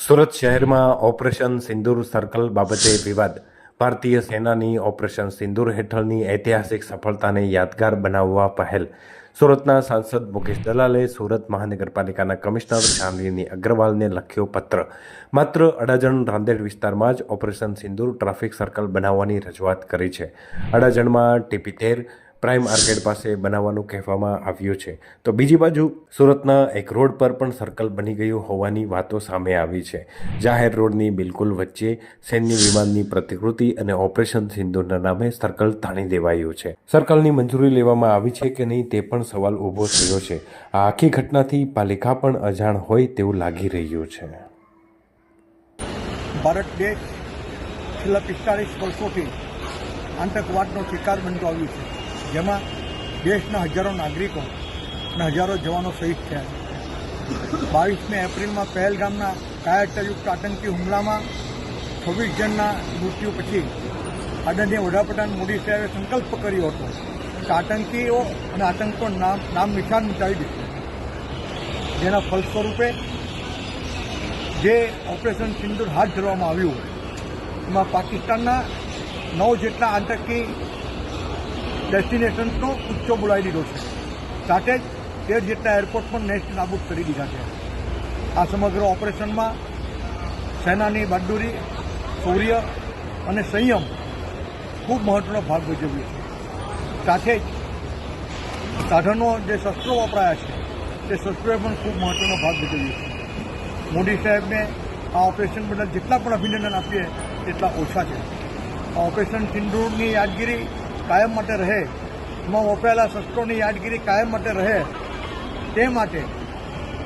સુરત શહેરમાં ઓપરેશન સિંદૂર સર્કલ બાબતે વિવાદ. ભારતીય સેનાની ઓપરેશન સિંદૂર હેઠળની ઐતિહાસિક સફળતાને યાદગાર બનાવવા પહેલ. સુરતના સાંસદ મુકેશ દલાલે સુરત મહાનગરપાલિકાના કમિશનર શાલિની અગ્રવાલને લખ્યો પત્ર. માત્ર અડાજણ રાંદેર વિસ્તારમાં જ ઓપરેશન સિંદૂર ટ્રાફિક સર્કલ બનાવવાની રજૂઆત કરી છે. અડાજણમાં ટીપી તેર પ્રાઇમ આર્કેડ પાસે બનાવવાનું કહેવામાં આવ્યું છે. તો બીજી બાજુ સુરતના એક રોડ પર પણ સર્કલ બની ગયું હોવાની વાતો સામે આવી છે. જાહેર રોડની બિલકુલ વચ્ચે સૈન્ય વિમાનની પ્રતિકૃતિ અને ઓપરેશન સિંધુના નામે સર્કલ તાણી દેવાયું છે. સર્કલની મંજૂરી લેવામાં આવી છે કે નહીં તે પણ સવાલ ઊભો થયો છે. આ આખી ઘટનાથી પાલિકા પણ અજાણ હોય તેવું લાગી રહ્યું છે. ભારત દેશ છેલ્લા પિસ્તાળીસ વર્ષોથી આતંકવાદનો શિકાર બનતો આવ્યું છે. જેમાં દેશના હજારો નાગરિકો અને હજારો જવાનો શહીદ થયા. બાવીસમી એપ્રિલમાં પહેલગામના કાયરતાયુક્ત આતંકી હુમલામાં છવ્વીસ જણના મૃત્યુ પછી આદરણીય વડાપ્રધાન મોદી સાહેબે સંકલ્પ કર્યો હતો કે આતંકીઓ અને આતંકો નામ નામ નિશાન મિટાવી દીધું જેના ફલસ્વરૂપે જે ઓપરેશન સિંદુર હાથ ધરવામાં આવ્યું એમાં પાકિસ્તાનના નવ જેટલા આતંકી ડેસ્ટિનેશન્સનો ઉચ્ચો બોલાવી દીધો છે. સાથે જ તેર જેટલા એરપોર્ટ પણ નેસ્ટ નાબૂદ કરી દીધા છે. આ સમગ્ર ઓપરેશનમાં સેનાની બહાદુરી, શૌર્ય અને સંયમ ખૂબ મહત્વનો ભાગ ભજવ્યો છે. સાથે જ સાધનો જે શસ્ત્રો વપરાયા છે, તે શસ્ત્રોએ પણ ખૂબ મહત્વનો ભાગ ભજવ્યો છે. મોદી સાહેબને આ ઓપરેશન બદલ જેટલા પણ અભિનંદન આપીએ, તેટલા ઓછા છે. આ ઓપરેશન સિંદૂરની યાદગીરી કાયમ માટે રહે એમાં વપરાયેલા શસ્ત્રોની યાદગીરી કાયમ માટે રહે, તે માટે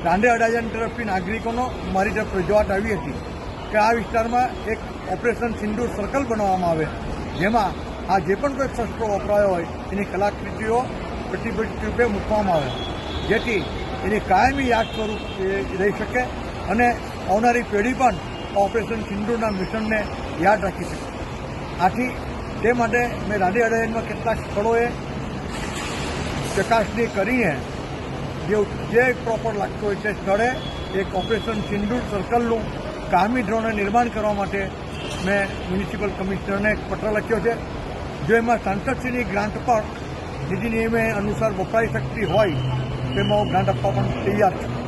દાંડે અડાજાની તરફથી નાગરિકોનો મારી તરફ રજૂઆત આવી હતી કે આ વિસ્તારમાં એક ઓપરેશન સિંદૂર સર્કલ બનાવવામાં આવે, જેમાં આ જે પણ કોઈ શસ્ત્રો વપરાયો હોય, એની કલાકૃતિઓ પ્રતિબંધિત રૂપે મૂકવામાં આવે, જેથી એની કાયમી યાદ સ્વરૂપ રહી શકે અને આવનારી પેઢી પણ ઓપરેશન સિંધુના મિશનને યાદ રાખી શકે. આથી તે માટે મેં રાડી અડાયનમાં કેટલાક સ્થળોએ ચકાસણી કરીને જે જે પ્રોપર લાગતું હોય તે સ્થળે. એક ઓપરેશન સિંદૂર સર્કલનું કામી ધોરણે નિર્માણ કરવા માટે મેં મ્યુનિસિપલ કમિશનરને એક પત્ર લખ્યો છે. જો એમાં સાંસદશ્રીની ગ્રાન્ટ પર નીતિ નિયમે અનુસાર વપરાઈ શકતી હોય, તેમાં હું ગ્રાન્ટ આપવા પણ તૈયાર છું.